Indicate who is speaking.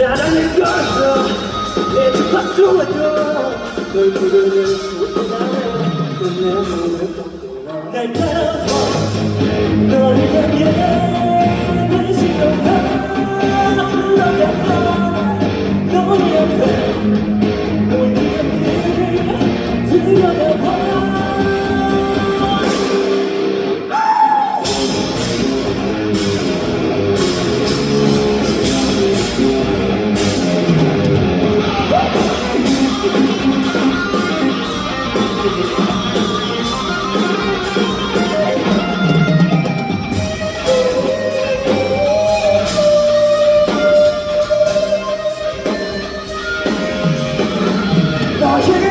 Speaker 1: 사랑을 걸어 내 주파수와도
Speaker 2: 널 부르는 순간에 그내 눈을 떴구나
Speaker 1: 날 따라와. 너를 향해 I'll